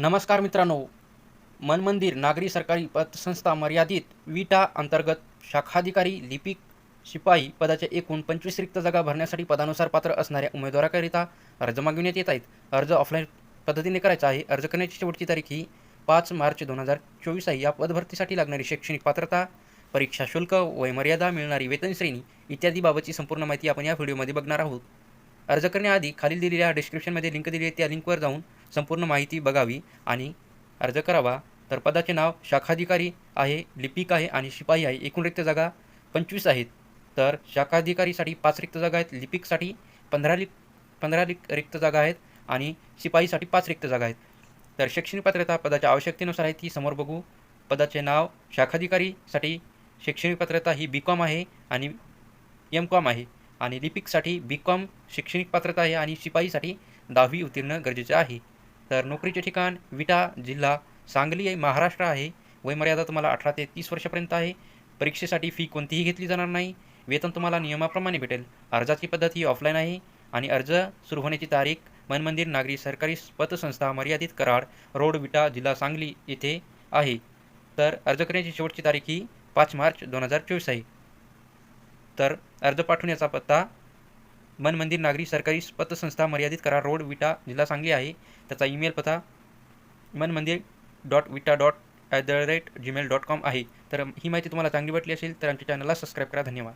नमस्कार मित्रांनो. मन मंदिर नागरी सरकारी पतसंस्था मर्यादित विटा अंतर्गत शाखाधिकारी लिपिक शिपाई पदाच्या एकूण पंचवीस रिक्त जागा भरण्यासाठी पदानुसार पात्र असणाऱ्या उमेदवाराकरिता अर्ज मागविण्यात येत आहेत. अर्ज ऑफलाईन पद्धतीने करायचा आहे. अर्ज करण्याची शेवटची तारीख ही पाच मार्च दोन हजार चोवीस आहे. या पदभरतीसाठी लागणारी शैक्षणिक पात्रता परीक्षा शुल्क वयमर्यादा मिळणारी वेतन श्रेणी इत्यादी बाबतची संपूर्ण माहिती आपण या व्हिडिओमध्ये बघणार आहोत. अर्ज करण्याआधी खालील दिलेल्या डिस्क्रिप्शनमध्ये लिंक दिली आहे. त्या लिंकवर जाऊन संपूर्ण माहिती बघावी आणि अर्ज करावा. तर पदाचे नाव शाखाधिकारी आहे लिपिक आहे आणि शिपाई आहे. एकूण रिक्त जागा पंचवीस आहेत. तर शाखाधिकारीसाठी पाच रिक्त जागा आहेत लिपिकसाठी पंधरा लिक पंधरा रिक रिक्त जागा आहेत आणि शिपाईसाठी पाच रिक्त जागा आहेत. तर शैक्षणिक पात्रता पदाच्या आवश्यकतेनुसार आहे ती समोर बघू. पदाचे नाव शाखाधिकारीसाठी शैक्षणिक पात्रता ही बी कॉम आहे आणि एम कॉम आहे आणि लिपिकसाठी बी कॉम शैक्षणिक पात्रता आहे आणि शिपाईसाठी दहावी उत्तीर्ण गरजेचे आहे. तर नोकरीचे ठिकाण विटा जिल्हा सांगली आहे महाराष्ट्र आहे. वयमर्यादा तुम्हाला अठरा ते तीस वर्षापर्यंत आहे. परीक्षेसाठी फी कोणतीही घेतली जाणार नाही. वेतन तुम्हाला नियमाप्रमाणे भेटेल. अर्जाची पद्धत ही ऑफलाईन आहे आणि अर्ज सुरू होण्याची तारीख मनमंदिर नागरी सरकारी पतसंस्था मर्यादित कराड रोड विटा जिल्हा सांगली येथे आहे. तर अर्ज करण्याची शेवटची तारीख ही पाच मार्च दोन हजार चोवीस आहे. तर अर्ज पाठवण्याचा पत्ता मन मंदिर नागरी सरकारी पतसंस्था मर्यादित करा रोड विटा जिल्हा सांगली आहे. त्याचा ईमेल पत्ता Man Mandir dot Vita dot at the rate Gmail dot com आहे. तर ही माहिती तुम्हाला चांगली वाटली असेल तर आमच्या चॅनलला सबस्क्राईब करा. धन्यवाद.